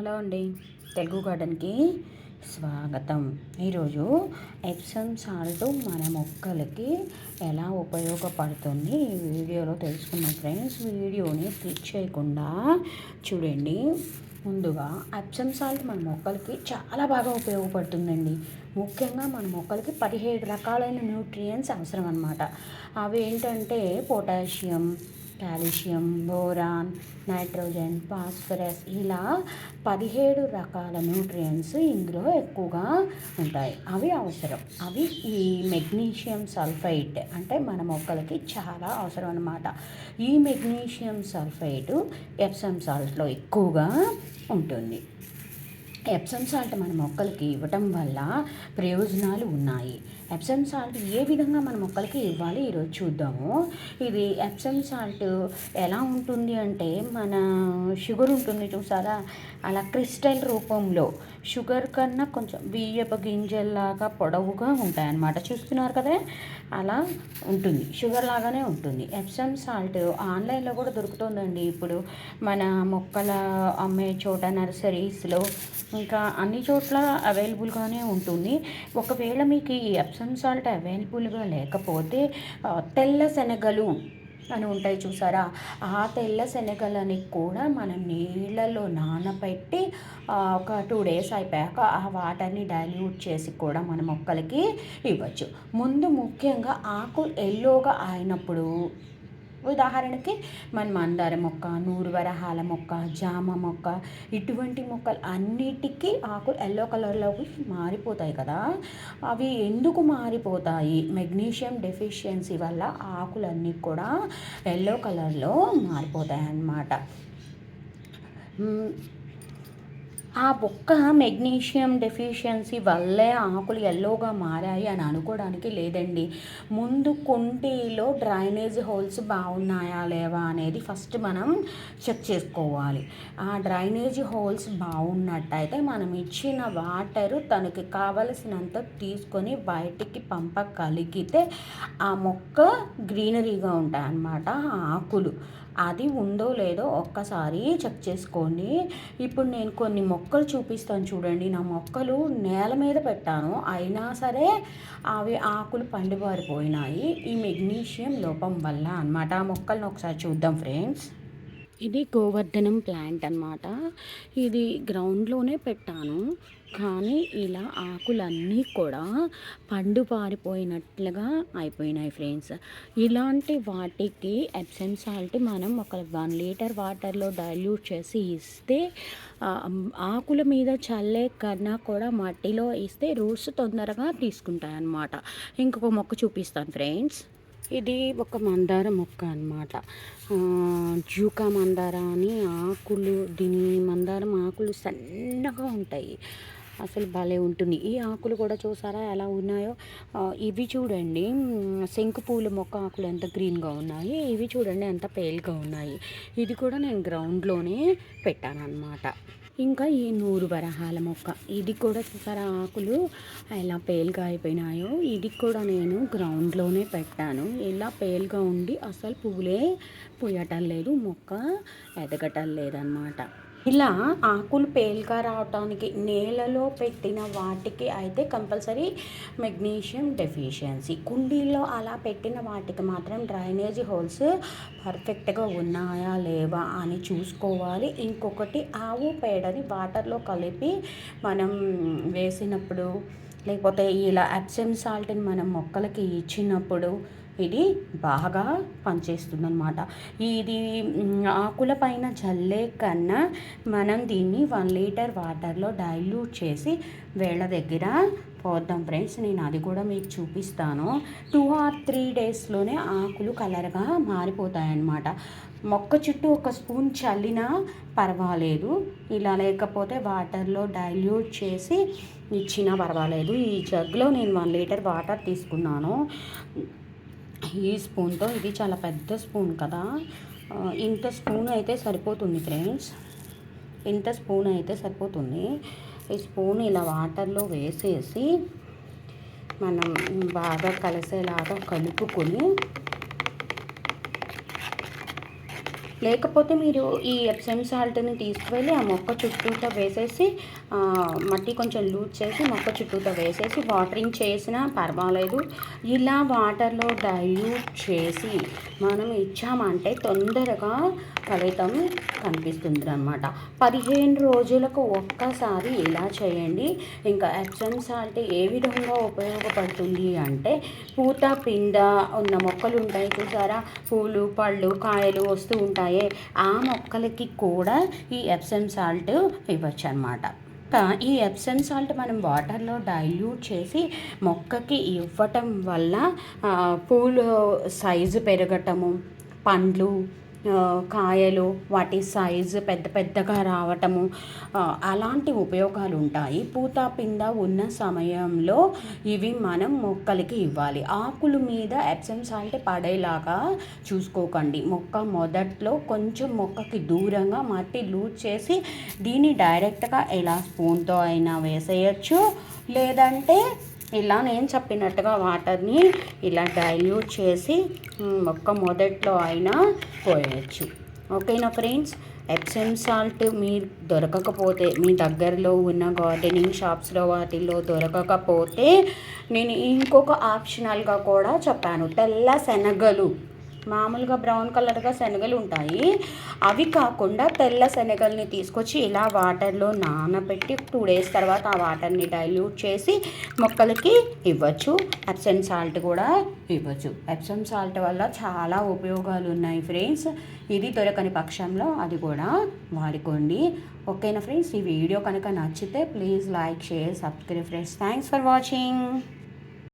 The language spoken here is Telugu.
హలో అండి. తెలుగు గార్డెన్కి స్వాగతం. ఈరోజు ఎప్సమ్ సాల్ట్ మన మొక్కలకి ఎలా ఉపయోగపడుతుంది ఈ వీడియోలో తెలుసుకున్నాం ఫ్రెండ్స్. వీడియోని క్లిక్ చేయకుండా చూడండి. ముందుగా ఎప్సమ్ సాల్ట్ మన మొక్కలకి చాలా బాగా ఉపయోగపడుతుందండి. ముఖ్యంగా మన మొక్కలకి పదిహేడు రకాలైన న్యూట్రియంట్స్ అవసరం అనమాట అవి ఏంటంటే potassium calcium boron nitrogen phosphorus ఇలా పదిహేడు రకాల న్యూట్రియంట్స్ ఇందులో ఎక్కువగా ఉంటాయి. అవి అవసరం. అవి ఈ మెగ్నీషియం సల్ఫైట్ అంటే మన మొక్కలకి చాలా అవసరం అనమాట ఈ మెగ్నీషియం సల్ఫైట్ ఎప్సమ్ సాల్ట్లో ఎక్కువగా ఉంటుంది. ఎప్సమ్ సాల్ట్ మన మొక్కలకి ఇవ్వటం వల్ల ప్రయోజనాలు ఉన్నాయి. ఎప్సమ్ సాల్ట్ ఏ విధంగా మన మొక్కలకి ఇవ్వాలి? ఈరోజు చూద్దాము. ఇది ఎప్సమ్ సాల్ట్ ఎలా ఉంటుంది అంటే మన షుగర్ ఉంటుంది చూసారా? అలా క్రిస్టల్ రూపంలో షుగర్ కన్నా కొంచెం బియ్యపు గింజల్లాగా పొడవుగా ఉంటాయన్నమాట. చూస్తున్నారు కదా? అలా ఉంటుంది. షుగర్ లాగానే ఉంటుంది. ఎప్సమ్ సాల్ట్ ఆన్లైన్లో కూడా దొరుకుతుందండి. ఇప్పుడు మన మొక్కల అమ్మే చోట నర్సరీస్లో ఇంకా అన్ని చోట్ల అవైలబుల్గానే ఉంటుంది. ఒకవేళ మీకు ఈ ఎప్సమ్ సాల్ట్ అవైలబుల్గా లేకపోతే తెల్ల శనగలు అని ఉంటాయి చూసారా? ఆ తెల్ల శనగలని కూడా మనం నీళ్ళలో నానబెట్టి ఒక టూ డేస్ అయిపోయాక ఆ వాటర్ని డైల్యూట్ చేసి కూడా మన మొక్కలకి ఇవ్వచ్చు. ముందు ముఖ్యంగా ఆకు ఎల్లోగా అయినప్పుడు ఉదాహరణకి మన మందార మొక్క నూరువరహాల మొక్క జామ మొక్క ఇటువంటి మొక్కలు అన్నిటికీ ఆకులు ఎల్లో కలర్లోకి మారిపోతాయి కదా. అవి ఎందుకు మారిపోతాయి? మెగ్నీషియం డెఫిషియన్సీ వల్ల ఆకులన్నీ కూడా ఎల్లో కలర్లో మారిపోతాయి అన్నమాట ఆ బొక్క మెగ్నీషియం డెఫిషియన్సీ వల్లే ఆకులు ఎల్లోగా మారాయి అని అనుకోవడానికి లేదండి. ముందు కుండీలో డ్రైనేజ్ హోల్స్ బాగున్నాయా లేవా అనేది ఫస్ట్ మనం చెక్ చేసుకోవాలి. ఆ డ్రైనేజ్ హోల్స్ బాగున్నట్టయితే మనం ఇచ్చిన వాటరు తనకి కావలసినంత తీసుకొని బయటికి పంపగలిగితే ఆ మొక్క గ్రీనరీగా ఉంటాయి అన్నమాట ఆకులు. అది ఉందో లేదో ఒక్కసారి చెక్ చేసుకోండి. ఇప్పుడు నేను కొన్ని మొక్కలు చూపిస్తాను చూడండి. నా మొక్కలు నేల మీద పెట్టాను. అయినా సరే అవి ఆకులు పండిపారిపోయినాయి ఈ మెగ్నీషియం లోపం వల్ల అనమాట ఆ మొక్కలను ఒకసారి చూద్దాం ఫ్రెండ్స్. ఇది గోవర్ధనం ప్లాంట్ అనమాట ఇది గ్రౌండ్లోనే పెట్టాను. కానీ ఇలా ఆకులన్నీ కూడా పండు పారిపోయినట్లుగా అయిపోయినాయి ఫ్రెండ్స్ ఇలాంటి వాటికి ఎప్సెమ్ సాల్ట్ మనం ఒక వన్ లీటర్ వాటర్లో డైల్యూట్ చేసి ఇస్తే ఆకుల మీద చల్లే కన్నా కూడా మట్టిలో ఇస్తే రూట్స్ తొందరగా తీసుకుంటాయి అన్నమాట ఇంకొక మొక్క చూపిస్తాను ఫ్రెండ్స్ ఇది ఒక మందార మొక్క అనమాట జూకా మందార అని ఆకులు దీని మందారం ఆకులు సన్నగా ఉంటాయి. అసలు భలే ఉంటుంది. ఈ ఆకులు కూడా చూసారా ఎలా ఉన్నాయో? ఇవి చూడండి. శంకు పూల మొక్క ఆకులు ఎంత గ్రీన్గా ఉన్నాయి ఇవి చూడండి ఎంత పేల్గా ఉన్నాయి. ఇది కూడా నేను గ్రౌండ్లోనే పెట్టాను అనమాట ఇంకా ఈ నూరు వరహాల మొక్క. ఇది కూడా చూసారా ఆకులు ఎలా పేలుగా అయిపోయినాయో? ఇది కూడా నేను గ్రౌండ్లోనే పెట్టాను. ఇలా పేలుగా ఉండి అసలు పువ్వులే పూయటం లేదు మొక్క ఎదగటం లేదన్నమాట. ఇలా ఆకులు పేలుగా రావటానికి నేలలో పెట్టిన వాటికి అయితే కంపల్సరీ మెగ్నీషియం డెఫిషియన్సీ. కుండీల్లో అలా పెట్టిన వాటికి మాత్రం డ్రైనేజీ హోల్స్ పర్ఫెక్ట్గా ఉన్నాయా లేవా అని చూసుకోవాలి. ఇంకొకటి ఆవు పేడని వాటర్లో కలిపి మనం వేసినప్పుడు లేకపోతే ఇలా అప్సెమ్ సాల్ట్ని మనం మొక్కలకి ఇచ్చినప్పుడు ఇది బాగా పనిచేస్తుంది అనమాట ఇది ఆకుల పైన చల్లే కన్నా మనం దీన్ని వన్ లీటర్ వాటర్లో డైల్యూట్ చేసి వేళ్ళ దగ్గర పోద్దాం ఫ్రెండ్స్. నేను అది కూడా మీకు చూపిస్తాను. టూ ఆర్ త్రీ డేస్లోనే ఆకులు కలర్గా మారిపోతాయన్నమాట. మొక్క చుట్టూ ఒక స్పూన్ చల్లినా పర్వాలేదు. ఇలా లేకపోతే వాటర్లో డైల్యూట్ చేసి ఇచ్చినా పర్వాలేదు. ఈ జగ్లో నేను వన్ లీటర్ వాటర్ తీసుకున్నాను. ఈ స్పూన్తో ఇది చాలా పెద్ద స్పూన్ కదా. ఇంత స్పూన్ అయితే సరిపోతుంది ఫ్రెండ్స్. ఇంత స్పూన్ అయితే సరిపోతుంది. ఈ స్పూన్ ఇలా వాటర్లో వేసేసి మనం బాగా కలిసేలాగా కలుపుకొని లేకపోతే మీరు ఈ ఎప్సమ్ సాల్ట్ని తీసుకువెళ్ళి ఆ మొక్క చుట్టూతో వేసేసి మట్టి కొంచెం లూజ్ చేసి మొక్క చుట్టూతో వేసేసి వాటరింగ్ చేసినా పర్వాలేదు. ఇలా వాటర్లో డైల్యూట్ చేసి మనం ఇచ్చామంటే తొందరగా ఫలితం కనిపిస్తుంది అనమాట పదిహేను రోజులకు ఒక్కసారి ఇలా చేయండి. ఇంకా ఎప్సమ్ సాల్ట్ ఏ విధంగా ఉపయోగపడుతుంది అంటే పూత పింద ఉన్న మొక్కలు ఉంటాయి చూసారా? పూలు పళ్ళు కాయలు వస్తూ ఉంటాయి. ఆ మొక్కలకి కూడా ఈ ఎప్సమ్ సాల్ట్ ఇవ్వచ్చు అనమాట ఈ ఎప్సమ్ సాల్ట్ మనం వాటర్లో డైల్యూట్ చేసి మొక్కకి ఇవ్వటం వల్ల పూలు సైజు పెరగటము పండ్లు కాయలు వాటి సైజు పెద్ద పెద్దగా రావటము అలాంటి ఉపయోగాలు ఉంటాయి. పూత పింద ఉన్న సమయంలో ఇవి మనం మొక్కలకి ఇవ్వాలి. ఆకుల మీద ఎప్సమ్ సాల్ట్ పడేలాగా చూసుకోకండి. మొక్క మొదట్లో కొంచెం మొక్కకి దూరంగా మట్టి లూజ్ చేసి దీన్ని డైరెక్ట్గా ఎలా స్పూన్తో అయినా వేసేయచ్చు. లేదంటే ఇలా నేను చెప్పినట్టుగా వాటర్ని ఇలా డైల్యూట్ చేసి ఒక్క మొక్క మొదట్లో అయినా పోయచ్చు. ఓకేనా ఫ్రెండ్స్? ఎప్సమ్ సాల్ట్ మీరు దొరకకపోతే మీ దగ్గరలో ఉన్న గార్డెనింగ్ షాప్స్లో వాటిల్లో దొరకకపోతే నేను ఇంకొక ఆప్షనల్గా కూడా చెప్పాను. తెల్ల శనగలు. మామూలుగా బ్రౌన్ కలర్గా శనగలు ఉంటాయి. అవి కాకుండా తెల్ల శనగల్ని తీసుకొచ్చి ఇలా వాటర్లో నానబెట్టి టూ డేస్ తర్వాత ఆ వాటర్ని డైల్యూట్ చేసి మొక్కలకి ఇవ్వచ్చు. ఎప్సమ్ సాల్ట్ కూడా ఇవ్వచ్చు. ఎప్సమ్ సాల్ట్ వల్ల చాలా ఉపయోగాలు ఉన్నాయి ఫ్రెండ్స్. ఇది దొరకని పక్షంలో అది కూడా వాడుకోండి. ఓకేనా ఫ్రెండ్స్? ఈ వీడియో కనుక నచ్చితే please like share subscribe friends. Thanks for watching.